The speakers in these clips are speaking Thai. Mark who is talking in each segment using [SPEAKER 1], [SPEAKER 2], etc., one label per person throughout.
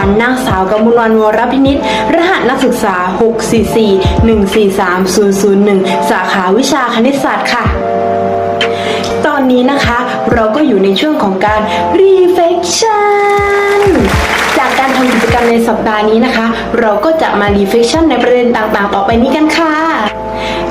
[SPEAKER 1] ฉันนางสาวกมลวันวรพินิษรหัสนักศึกษา 644143001 สาขาวิชาคณิตศาสตร์ค่ะ ตอนนี้นะคะเราก็อยู่ในช่วงของการ reflection จากการทำกิจกรรมในสัปดาห์นี้นะคะ เราก็จะมา reflection ในประเด็นต่างๆ ต่อไปนี้กันค่ะ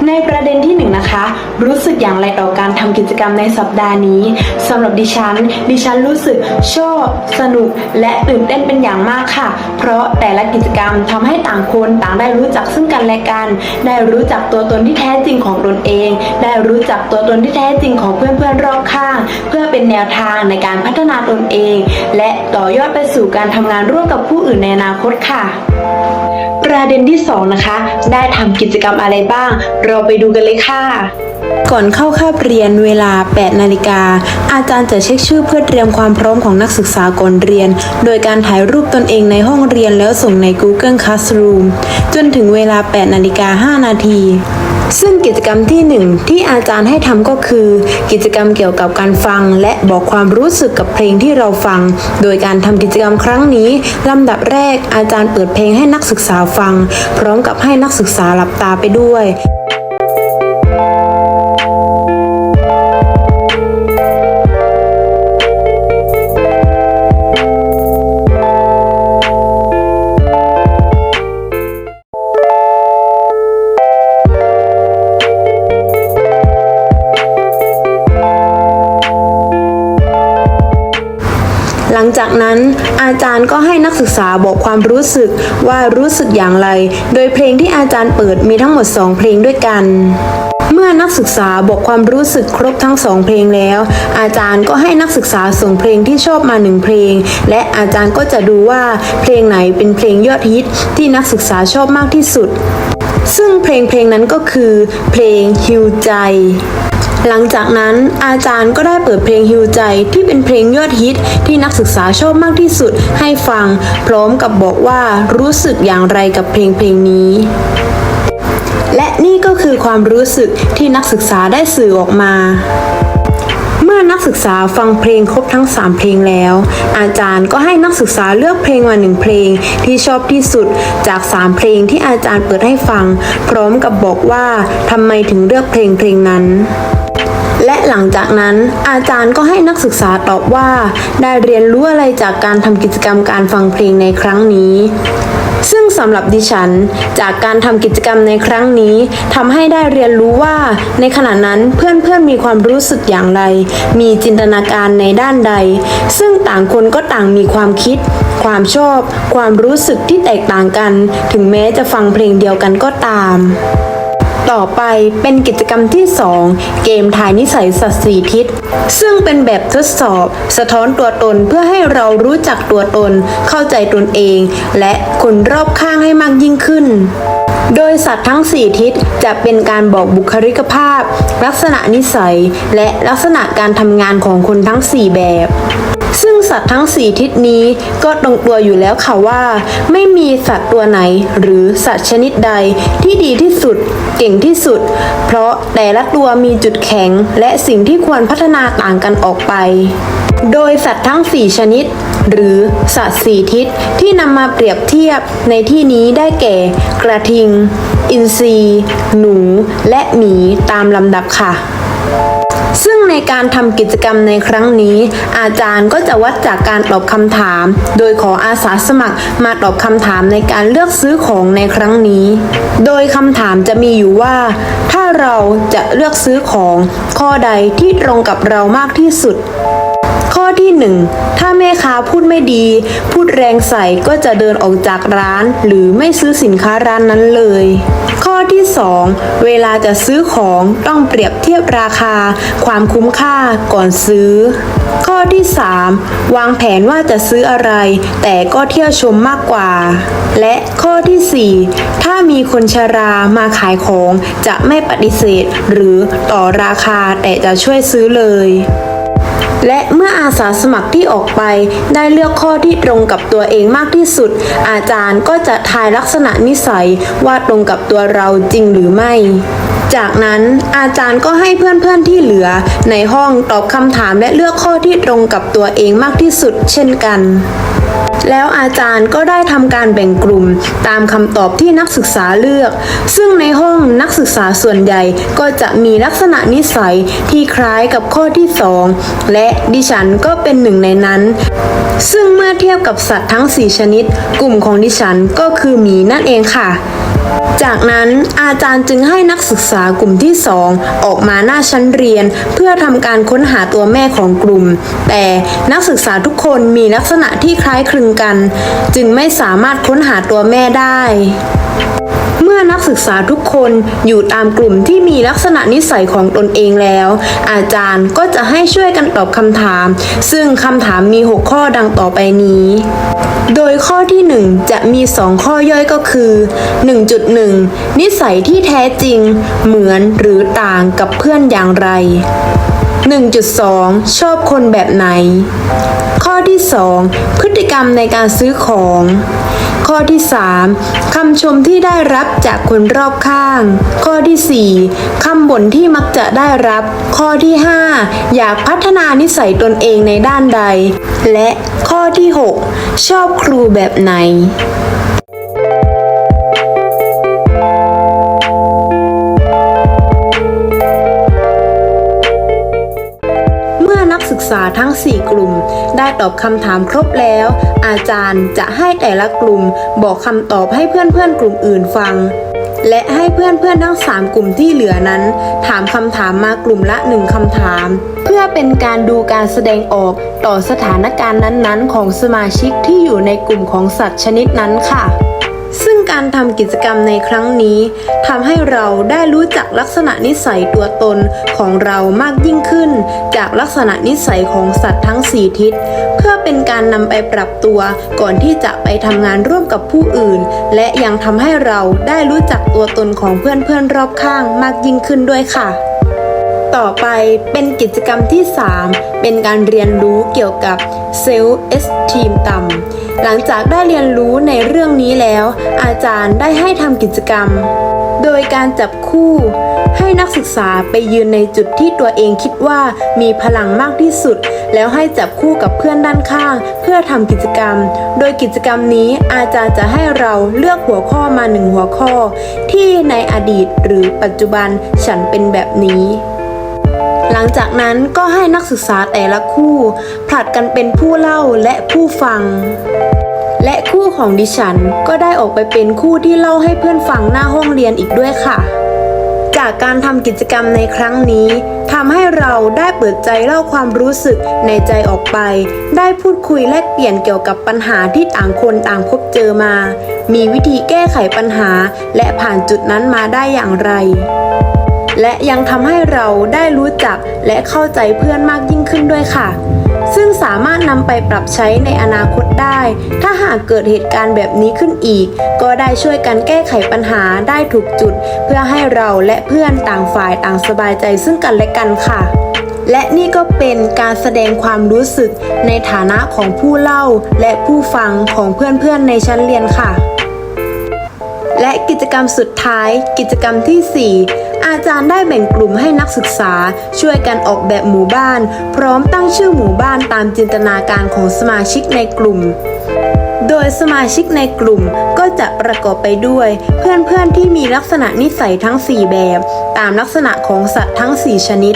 [SPEAKER 1] ในประเด็นที่ คะ รู้สึกอย่างไรต่อการทำกิจกรรมในสัปดาห์นี้สำหรับดิฉัน ดิฉันรู้สึกชอบสนุก และตื่นเต้นเป็นอย่างมากค่ะ เพราะแต่ละกิจกรรมทำให้ต่างคนต่างได้รู้จักซึ่งกันและกัน ได้รู้จักตัวตนที่แท้จริงของตนเอง ได้รู้จักตัวตนที่แท้จริงของเพื่อนๆรอบข้าง เพื่อเป็นแนวทางในการพัฒนาตนเอง และต่อยอดไปสู่การทำงานร่วมกับผู้อื่นในอนาคตค่ะ ประเด็นที่สองนะคะ ได้ทำกิจกรรมอะไรบ้าง เราไปดูกันเลยค่ะ ก่อนเข้าคาบเรียนเวลา 8 นาฬิกา อาจารย์จะเช็คชื่อเพื่อเตรียมความพร้อมของนักศึกษาก่อนเรียน โดยการถ่ายรูปตนเองในห้องเรียนแล้วส่งใน Google Classroom จนถึงเวลา 8 นาฬิกา 5 นาทีซึ่งกิจกรรมที่หนึ่งที่อาจารย์ให้ทำก็คือ กิจกรรมเกี่ยวกับการฟัง และบอกความรู้สึกกับเพลงที่เราฟัง โดยการทำกิจกรรมครั้งนี้ลำดับแรกอาจารย์เปิดเพลงให้นักศึกษาฟัง พร้อมกับให้นักศึกษาหลับตาไปด้วย อาจารย์ก็ให้นักศึกษาบอกความรู้สึกว่ารู้สึกอย่างไร โดยเพลงที่อาจารย์เปิดมีทั้งหมด 2 เพลงด้วยกัน เมื่อนักศึกษาบอกความรู้สึกครบทั้งสองเพลงแล้ว อาจารย์ก็ให้นักศึกษาส่งเพลงที่ชอบมาหนึ่งเพลง และอาจารย์ก็จะดูว่าเพลงไหนเป็นเพลงยอดฮิตที่นักศึกษาชอบมากที่สุด ซึ่งเพลงเพลงนั้นก็คือ เพลงฮิวใจ หลังจากนั้นอาจารย์ก็ได้เปิดเพลงฮิวใจที่เป็นเพลงยอดฮิตที่นักศึกษาชอบมากที่สุดให้ฟัง พร้อมกับบอกว่ารู้สึกอย่างไรกับเพลงเพลงนี้และนี่ก็คือความรู้สึกที่นักศึกษาได้สื่อออกมา อนักศึกษาฟังเพลงครบทั้ง 3 เพลงแล้ว อาจารย์ก็ให้นักศึกษาเลือกเพลงมาหนึ่งเพลงที่ชอบที่สุดจาก 3 เพลงที่อาจารย์เปิดให้ฟัง พร้อมกับบอกว่าทำไมถึงเลือกเพลงเพลงนั้นและหลังจากนั้นอาจารย์ก็ให้นักศึกษาตอบว่า ได้เรียนรู้อะไรจากการทำกิจกรรมการฟังเพลงในครั้งนี้ งสำหรับดิฉัน จากการทำกิจกรรมในครั้งนี้ทำให้ได้เรียนรู้ว่า ในขณะนั้นเพื่อนๆมีความรู้สึกอย่างไร มีจินตนาการในด้านใด ซึ่งต่างคนก็ต่างมีความคิด ความชอบ ความรู้สึกที่แตกต่างกัน ถึงแม้จะฟังเพลงเดียวกันก็ตาม ต่อไปเป็นกิจกรรมที่ 2 เกมทายนิสัยสัตว์สีทิศ ซึ่งเป็นแบบทดสอบ สะท้อนตัวตนเพื่อให้เรารู้จักตัวตน เข้าใจตนเอง และคนรอบข้างให้มากยิ่งขึ้น โดยสัตว์ทั้ง 4 ทิศจะเป็นการบอกบุคลิกภาพ ลักษณะนิสัย และลักษณะการทำงานของคนทั้ง 4 แบบ สัตว์ทั้ง4ทิศนี้ก็ตรงตัวอยู่แล้วค่ะว่า ไม่มีสัตว์ตัวไหนหรือสัตว์ชนิดใดที่ดีที่สุด เก่งที่สุด เพราะแต่ละตัวมีจุดแข็ง และสิ่งที่ควรพัฒนาต่างกันออกไป โดยสัตว์ทั้ง 4 ชนิด หรือสัตว์สี่ทิศที่นำมาเปรียบเทียบในที่นี้ได้แก่ กระทิง อินทรีหนู และหมีตามลำดับค่ะ ซึ่งในการทำกิจกรรมในครั้งนี้ อาจารย์ก็จะวัดจากการตอบคำถาม โดยขออาสาสมัครมาตอบคำถามในการเลือกซื้อของในครั้งนี้ โดยคำถามจะมีอยู่ว่า ถ้าเราจะเลือกซื้อของข้อใดที่ตรงกับเรามากที่สุด ข้อที่ 1 ถ้าแม่ค้าพูดไม่ดี พูดแรงใส่ก็จะเดินออกจากร้าน หรือไม่ซื้อสินค้าร้านนั้นเลย ข้อที่ 2 เวลาจะซื้อของต้องเปรียบเทียบราคา ความคุ้มค่าก่อนซื้อ ข้อที่ 3 วางแผนว่าจะซื้ออะไร แต่ก็เที่ยวชมมากกว่า และข้อทีสี่4 ถ้ามีคนชรามาขายของจะไม่ปฏิเสธ หรือต่อราคาแต่จะช่วยซื้อเลย และเมื่ออาสาสมัครที่ออกไป ได้เลือกข้อที่ตรงกับตัวเองมากที่สุด อาจารย์ก็จะทายลักษณะนิสัยว่าตรงกับตัวเราจริงหรือไม่ จากนั้นอาจารย์ก็ให้เพื่อนๆที่เหลือ ในห้องตอบคำถามและเลือกข้อที่ตรงกับตัวเองมากที่สุดเช่นกัน แล้วอาจารย์ก็ได้ทำการแบ่งกลุ่มตามคำตอบที่นักศึกษาเลือก ซึ่งในห้องนักศึกษาส่วนใหญ่ก็จะมีลักษณะนิสัยที่คล้ายกับข้อที่สองและดิฉันก็เป็นหนึ่งในนั้น ซึ่งเมื่อเทียบกับสัตว์ทั้ง 4 ชนิด กลุ่มของดิฉันก็คือหมีนั่นเองค่ะ จากนั้นอาจารย์จึงให้นักศึกษากลุ่มที่สองออกมาหน้าชั้นเรียน เพื่อทำการค้นหาตัวแม่ของกลุ่ม แต่นักศึกษาทุกคนมีลักษณะที่คล้ายคลึงกัน จึงไม่สามารถค้นหาตัวแม่ได้ เมื่อนักศึกษาทุกคนอยู่ตามกลุ่มที่มีลักษณะนิสัยของตนเองแล้ว อาจารย์ก็จะให้ช่วยกันตอบคำถาม ซึ่งคำถามมี 6 ข้อดังต่อไปนี้ โดยข้อที่ 1 จะมี 2 ข้อย่อยก็คือ 1.1 นิสัยที่แท้จริง เหมือนหรือต่างกับเพื่อนอย่างไร 1.2 ชอบคนแบบไหน ข้อที่ 2 พฤติกรรมในการซื้อของ ข้อที่ 3คำชมที่ได้รับจากคนรอบข้าง ข้อทีสี่4คำบ่นที่มักจะได้รับ ข้อที่ 5 อยากพัฒนานิสัยตนเองในด้านใด และข้อที่ 6 ชอบครูแบบไหน กศึกษาทั้ง 4 กลุ่ม ได้ตอบคำถามครบแล้ว อาจารย์จะให้แต่ละกลุ่มบอกคำตอบให้เพื่อนๆ กลุ่มอื่นฟัง และให้เพื่อนๆ ทั้ง 3 กลุ่มที่เหลือนั้น ถามคำถามมากลุ่มละหนึ่งคำถาม เพื่อเป็นการดูการแสดงออกต่อสถานการณ์นั้นๆ ของสมาชิกที่อยู่ในกลุ่มของสัตว์ชนิดนั้นค่ะ การทำกิจกรรมในครั้งนี้ทำให้เราได้รู้จักลักษณะนิสัยตัวตนของเรามากยิ่งขึ้น จากลักษณะนิสัยของสัตว์ทั้ง 4 ทิศ เพื่อเป็นการนำไปปรับตัวก่อนที่จะไปทำงานร่วมกับผู้อื่น และยังทำให้เราได้รู้จักตัวตนของเพื่อนๆรอบข้างมากยิ่งขึ้นด้วยค่ะ ต่อไปเป็นกิจกรรมที่ 3 เป็นการเรียนรู้เกี่ยวกับเซลล์เอสทีมต่ำหลังจากได้เรียนรู้ในเรื่องนี้แล้ว อาจารย์ได้ให้ทำกิจกรรม โดยการจับคู่ ให้นักศึกษาไปยืนในจุดที่ตัวเองคิดว่ามีพลังมากที่สุด แล้วให้จับคู่กับเพื่อนด้านข้าง เพื่อทำกิจกรรม โดยกิจกรรมนี้อาจารย์จะให้เราเลือกหัวข้อมาหนึ่งหัวข้อ ที่ในอดีตหรือปัจจุบันฉันเป็นแบบนี้ หลังจากนั้นก็ให้นักศึกษาแต่ละคู่ ผลัดกันเป็นผู้เล่าและผู้ฟัง และคู่ของดิฉันก็ได้ออกไปเป็นคู่ที่เล่าให้เพื่อนฟังหน้าห้องเรียนอีกด้วยค่ะ จากการทำกิจกรรมในครั้งนี้ทำให้เราได้เปิดใจเล่าความรู้สึกในใจออกไป ได้พูดคุยแลกเปลี่ยนเกี่ยวกับปัญหาที่ต่างคนต่างพบเจอมา มีวิธีแก้ไขปัญหา และผ่านจุดนั้นมาได้อย่างไร และยังทำให้เราได้รู้จักและเข้าใจเพื่อนมากยิ่งขึ้นด้วยค่ะ ซึ่งสามารถนำไปปรับใช้ในอนาคตได้ ถ้าหากเกิดเหตุการณ์แบบนี้ขึ้นอีก ก็ได้ช่วยกันแก้ไขปัญหาได้ถูกจุด เพื่อให้เราและเพื่อนต่างฝ่ายต่างสบายใจซึ่งกันและกันค่ะและนี่ก็เป็นการแสดงความรู้สึกในฐานะของผู้เล่าและผู้ฟังของเพื่อนๆในชั้นเรียนค่ะ และกิจกรรมสุดท้าย กิจกรรมที่ 4 อาจารย์ได้แบ่งกลุ่มให้นักศึกษาช่วยกันออกแบบหมู่บ้าน พร้อมตั้งชื่อหมู่บ้านตามจินตนาการของสมาชิกในกลุ่ม โดยสมาชิกในกลุ่มก็จะประกอบไปด้วย เพื่อนๆที่มีลักษณะนิสัยทั้ง 4 แบบ ตามลักษณะของสัตว์ทั้ง 4 ชนิด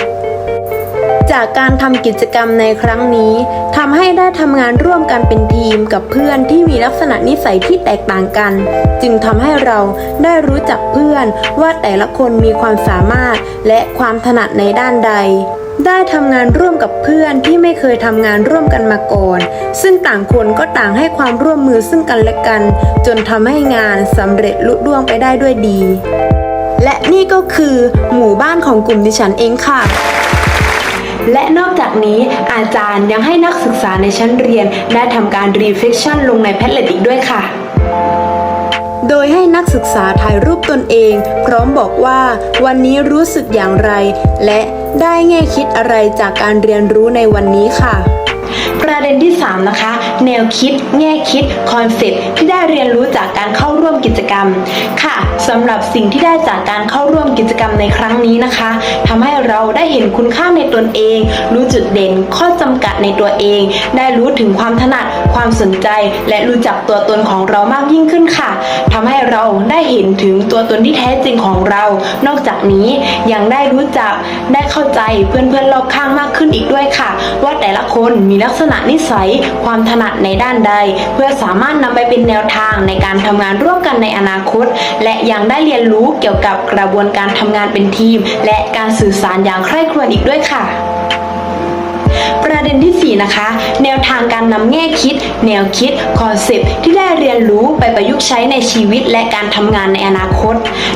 [SPEAKER 1] จากการทำกิจกรรมในครั้งนี้ทำให้ได้ทำงานร่วมกันเป็นทีมกับเพื่อนที่มีลักษณะนิสัยที่แตกต่างกัน จึงทำให้เราได้รู้จักเพื่อนว่าแต่ละคนมีความสามารถและความถนัดในด้านใดได้ทำงานร่วมกับเพื่อนที่ไม่เคยทำงานร่วมกันมาก่อน ซึ่งต่างคนก็ต่างให้ความร่วมมือซึ่งกันและกัน จนทำให้งานสำเร็จลุล่วงไปได้ด้วยดี และนี่ก็คือหมู่บ้านของกลุ่มดิฉันเองค่ะ และนอกจากนี้อาจารย์ยังให้นักศึกษาในชั้นเรียนได้ทำการ reflection ลงในแพทเล็ตอีกด้วยค่ะ โดยให้นักศึกษาถ่ายรูปตนเอง พร้อมบอกว่าวันนี้รู้สึกอย่างไร และได้แง่คิดอะไรจากการเรียนรู้ในวันนี้ค่ะ วคิด แง่คิด คอนเซ็ปต์ที่ได้เรียนรู้จากการเข้าร่วมกิจกรรม ค่ะสำหรับสิ่งที่ได้จากการเข้าร่วมกิจกรรมในครั้งนี้นะคะทำให้เราได้เห็นคุณค่าในตนเอง รู้จุดเด่น ข้อจำกัดในตัวเอง ได้รู้ถึงความถนัด ความสนใจ และรู้จักตัวตนของเรามากยิ่งขึ้นค่ะทำให้เราได้เห็นถึงตัวตนที่แท้จริงของเรา นอกจากนี้ยังได้รู้จักได้เข้าใจเพื่อนๆรอบข้างมากขึ้นอีกด้วยค่ะ ว่าแต่ละคนมีลักษณะนิสัย ความถนัดในด้านใด เพื่อสามารถนำไปเป็นแนวทางในการทำงานร่วมกันในอนาคต และยังได้เรียนรู้เกี่ยวกับกระบวนการทำงานเป็นทีม และการสื่อสารอย่างใคร่ครวญอีกด้วยค่ะ ประเด็นที่ 4 นะคะ แนวทางการนำแง่คิด แนวคิดคอนเซปต์ที่ได้เรียนรู้ไปประยุกต์ใช้ในชีวิตและการทำงานในอนาคต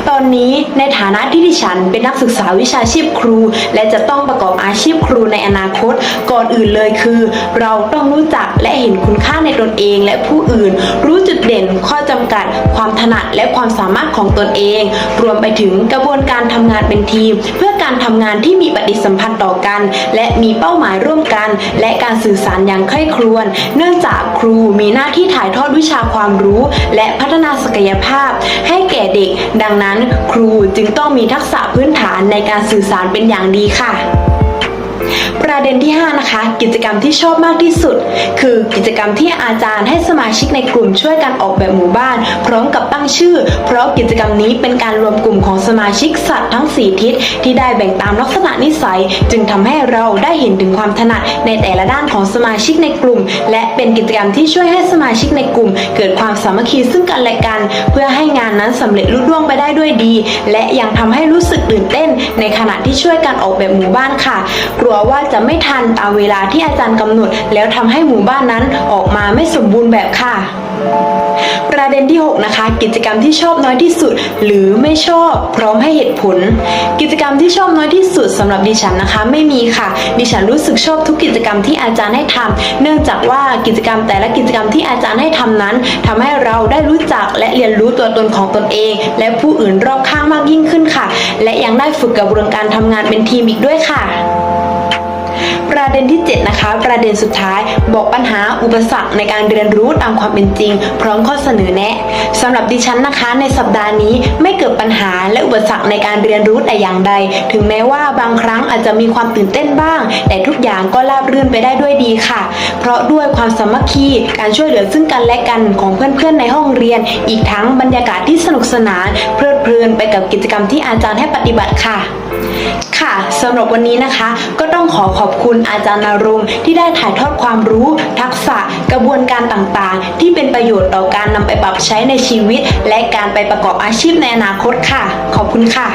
[SPEAKER 1] ตอนนี้ในฐานะที่ดิฉันเป็นนักศึกษาวิชาชีพครู และจะต้องประกอบอาชีพครูในอนาคต ก่อนอื่นเลยคือ เราต้องรู้จักและเห็นคุณค่าในตนเองและผู้อื่น รู้จุดเด่น ข้อจำกัด ความถนัดและความสามารถของตนเอง รวมไปถึงกระบวนการทำงานเป็นทีม เพื่อการทำงานที่มีปฏิสัมพันธ์ต่อกัน และมีเป้าหมายร่วมกัน และการสื่อสารอย่างใคร่ครวญเนื่องจากครูมีหน้าที่ถ่ายทอดวิชาความรู้ และพัฒนาศักยภาพ ให้แก่เด็ก ดังนั้น ครูจึงต้องมีทักษะพื้นฐานในการสื่อสารเป็นอย่างดีค่ะ ประเด็นที่ 5 นะคะ กิจกรรมที่ชอบมากที่สุด คือกิจกรรมที่อาจารย์ให้สมาชิกในกลุ่มช่วยกันออกแบบหมู่บ้าน พร้อมกับตั้งชื่อ เพราะกิจกรรมนี้เป็นการรวมกลุ่มของสมาชิกสัตว์ทั้ง 4 ทิศที่ได้แบ่งตามลักษณะนิสัย จึงทำให้เราได้เห็นถึงความถนัดในแต่ละด้านของสมาชิกในกลุ่ม และเป็นกิจกรรมที่ช่วยให้สมาชิกในกลุ่ม เกิดความสามัคคีซึ่งกันและกัน เพื่อให้งานนั้นสำเร็จลุล่วงไปได้ด้วยดี และยังทำให้รู้สึกตื่นเต้น ในขณะที่ช่วยกันออกแบบหมู่บ้านค่ะกลัวว่าจะไม่ทันตามเวลาที่อาจารย์กำหนด แล้วทำให้หมู่บ้านนั้นออกมาไม่สมบูรณ์แบบค่ะ ประเด็นที่ 6 นะคะ กิจกรรมที่ชอบน้อยที่สุด หรือไม่ชอบ พร้อมให้เหตุผล กิจกรรมที่ชอบน้อยที่สุดสำหรับดิฉันนะคะ ไม่มีค่ะ ดิฉันรู้สึกชอบทุกกิจกรรมที่อาจารย์ให้ทำเนื่องจากว่ากิจกรรมแต่ละกิจกรรมที่อาจารย์ให้ทำนั้นทำให้เราได้รู้จักและเรียนรู้ตัวตนของตนเอง และผู้อื่นรอบข้างมากยิ่งขึ้นค่ะ และยังได้ฝึกกระบวนการทำงานเป็นทีมอีกด้วยค่ะ ประเด็นที่ 7 นะคะ ประเด็นสุดท้ายบอกปัญหาอุปสรรคในการเรียนรู้ตามความเป็นจริง พร้อมข้อเสนอแนะสำหรับดิฉันนะคะในสัปดาห์นี้ไม่เกิดปัญหาและอุปสรรคในการเรียนรู้แต่อย่างใด ถึงแม้ว่าบางครั้งอาจจะมีความตื่นเต้นบ้าง แต่ทุกอย่างก็ราบรื่นไปได้ด้วยดีค่ะ เพราะด้วยความสามัคคีการช่วยเหลือซึ่งกันและกันของเพื่อนๆในห้องเรียน อีกทั้งบรรยากาศที่สนุกสนานเพลิด เพลินไปกับกิจกรรมที่อาจารย์ให้ปฏิบัติค่ะ ค่ะสำหรับวันนี้นะคะ ก็ต้องขอขอบคุณอาจารย์นารุงที่ได้ถ่ายทอดความรู้ ทักษะ กระบวนการต่างๆ ที่เป็นประโยชน์ต่อการนำไปปรับใช้ในชีวิต และการไปประกอบอาชีพในอนาคตค่ะ ขอบคุณค่ะ